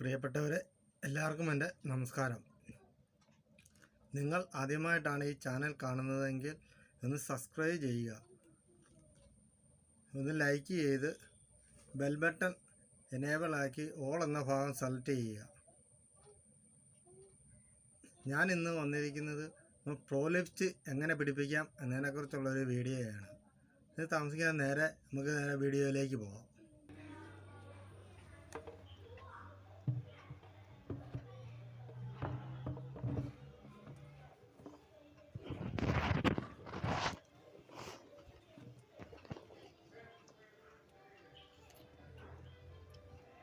പ്രിയപ്പെട്ടവരെ എല്ലാവർക്കും എന്റെ നമസ്കാരം. നിങ്ങൾ ആദ്യമായിട്ടാണ് ഈ ചാനൽ കാണുന്നതെങ്കിൽ ഒന്ന് സബ്സ്ക്രൈബ് ചെയ്യുക. ഒന്ന് ലൈക്ക് ചെയ്ത് ബെൽ ബട്ടൺ എനേബിൾ ആക്കി ഓൾ എന്ന ഭാഗം സെലക്ട് ചെയ്യുക. ഞാൻ ഇന്ന് വന്നിരിക്കുന്നത് പ്രോലിഫ്റ്റ് എങ്ങനെ പിടിപ്പിക്കാം എന്നതിനെക്കുറിച്ചുള്ളൊരു വീഡിയോയാണ് ഇത് താമസിക്കാൻ നേരെ നമുക്ക് നേരെ വീഡിയോയിലേക്ക് പോകാം.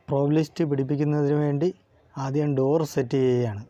പ്രോബ് ലിസ്റ്റ് പിടിപ്പിക്കുന്നതിന് വേണ്ടി ആദ്യം ഡോർ സെറ്റ് ചെയ്യുകയാണ്.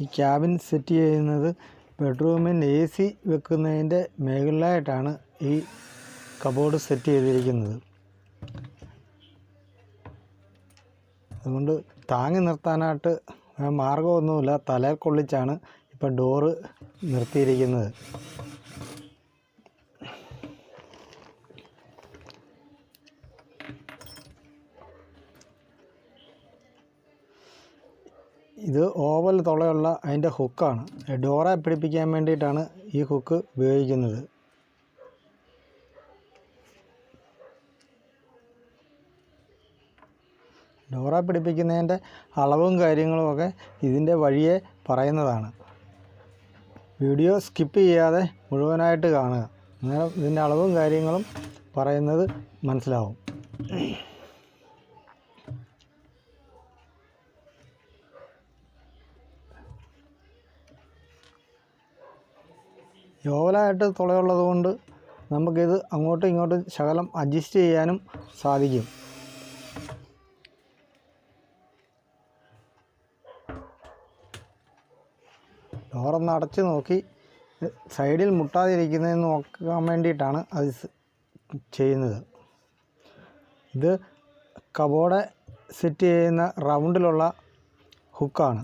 ഈ ക്യാബിൻ സെറ്റ് ചെയ്യുന്നത് ബെഡ്റൂമിൽ എ സി വെക്കുന്നതിന്റെ മുകളിലായിട്ടാണ് ഈ കബോർഡ് സെറ്റ് ചെയ്തിരിക്കുന്നത്. അതുകൊണ്ട് താങ്ങി നിർത്താനായിട്ട് മാർഗമൊന്നുമില്ല തലയിൽ കൊള്ളിച്ചാണ് ഇപ്പോൾ ഡോറ് നിർത്തിയിരിക്കുന്നത്. ഇത് ഓവൽ തുളയുള്ള അതിന്റെ ഹുക്കാണ്. ഡോറ പിടിപ്പിക്കാൻ വേണ്ടിയിട്ടാണ് ഈ ഹുക്ക് ഉപയോഗിക്കുന്നത്. ഡോറ പിടിപ്പിക്കുന്നതിന്റെ അളവും കാര്യങ്ങളുമൊക്കെ ഇതിന്റെ വഴിയെ പറയുന്നതാണ്. വീഡിയോ സ്കിപ്പ് ചെയ്യാതെ മുഴുവനായിട്ട് കാണുക. അന്നേരം ഇതിന്റെ അളവും കാര്യങ്ങളും പറയുന്നത് മനസ്സിലാവും. യോവലായിട്ട് തുളയുള്ളത് കൊണ്ട് നമുക്കിത് അങ്ങോട്ടും ഇങ്ങോട്ടും ശകലം അഡ്ജസ്റ്റ് ചെയ്യാനും സാധിക്കും. ഡോറൊന്ന് അടച്ച് നോക്കി. സൈഡിൽ മുട്ടാതിരിക്കുന്നതെന്ന് നോക്കാൻ വേണ്ടിയിട്ടാണ് അത് ചെയ്യുന്നത്. ഇത് കബോർഡ് സെറ്റ് ചെയ്യുന്ന റൗണ്ടിലുള്ള ഹുക്കാണ്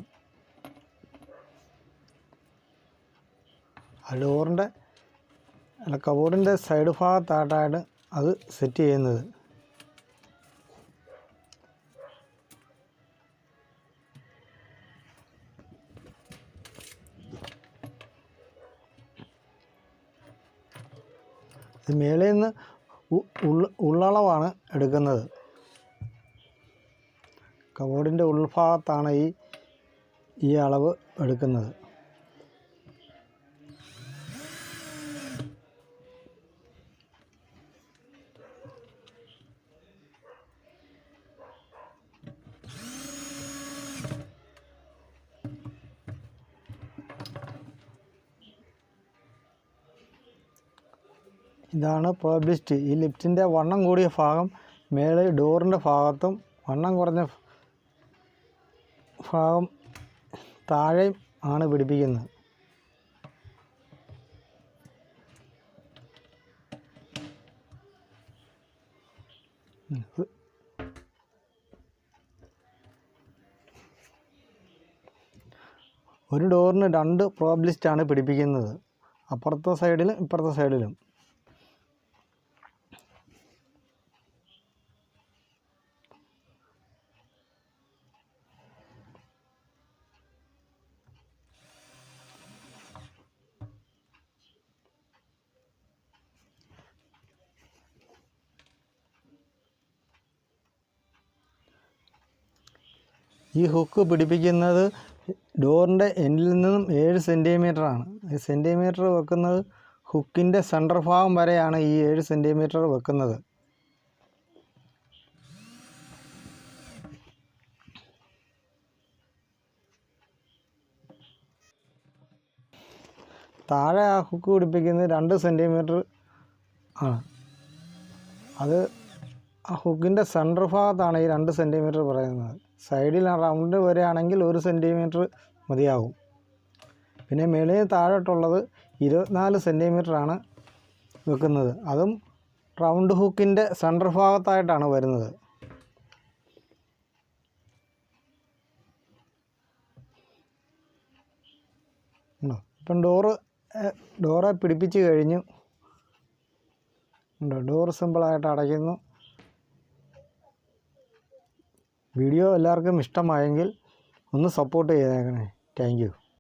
ആ ഡോറിന്റെ അല്ല കബോർഡിന്റെ സൈഡ് ഭാഗത്തായിട്ടാണ് അത് സെറ്റ് ചെയ്യുന്നത്. ഇത് മേളിൽ നിന്ന് ഉള്ളളവാണ് എടുക്കുന്നത്. കബോർഡിന്റെ ഉൾഭാഗത്താണ് ഈ ഈ അളവ് എടുക്കുന്നത്. ഇതാണ് പ്രോബ് ഈ ലിഫ്റ്റിന്റെ വണ്ണം കൂടിയ ഭാഗം മേളെ ഡോറിന്റെ ഭാഗത്തും വണ്ണം കുറഞ്ഞ ഭാഗം താഴെയും ആണ് പിടിപ്പിക്കുന്നത്. ഒരു ഡോറിന് രണ്ട് പ്രോബ്ലിസ്റ്റ് ആണ് പിടിപ്പിക്കുന്നത്. അപ്പുറത്തെ സൈഡിലും ഇപ്പുറത്തെ സൈഡിലും ഈ ഹുക്ക് പിടിപ്പിക്കുന്നത് ഡോറിന്റെ എൻഡിൽ നിന്നും ഏഴ് സെന്റിമീറ്ററാണ് ഈ സെന്റിമീറ്റർ വെക്കുന്നത് ഹുക്കിന്റെ സെന്റർ ഭാഗം വരെയാണ് ഈ ഏഴ് സെന്റിമീറ്റർ വെക്കുന്നത്. താഴെ ആ ഹുക്ക് പിടിപ്പിക്കുന്നത് രണ്ട് സെന്റിമീറ്റർ ആണ്. അത് ആ ഹുക്കിന്റെ സെന്റർ ഭാഗത്താണ് ഈ രണ്ട് സെന്റിമീറ്റർ പറയുന്നത്. സൈഡിൽ റൗണ്ട് വരികയാണെങ്കിൽ ഒരു സെന്റിമീറ്റർ മതിയാകും. പിന്നെ മേളിൽ താഴോട്ടുള്ളത് ഇരുപത്തിനാല് സെന്റിമീറ്ററാണ് വെക്കുന്നത്. അതും റൗണ്ട് ഹുക്കിന്റെ സെന്റർ ഭാഗത്തായിട്ടാണ് വരുന്നത്. ഇപ്പം ഡോറ് ഡോറെ പിടിപ്പിച്ച് കഴിഞ്ഞു. ഉണ്ടോ? ഡോറ് സിമ്പിളായിട്ട് അടയ്ക്കുന്നു. വീഡിയോ എല്ലാവർക്കും ഇഷ്ടമായെങ്കിൽ ഒന്ന് സപ്പോർട്ട് ചെയ്തേക്കണേ. താങ്ക്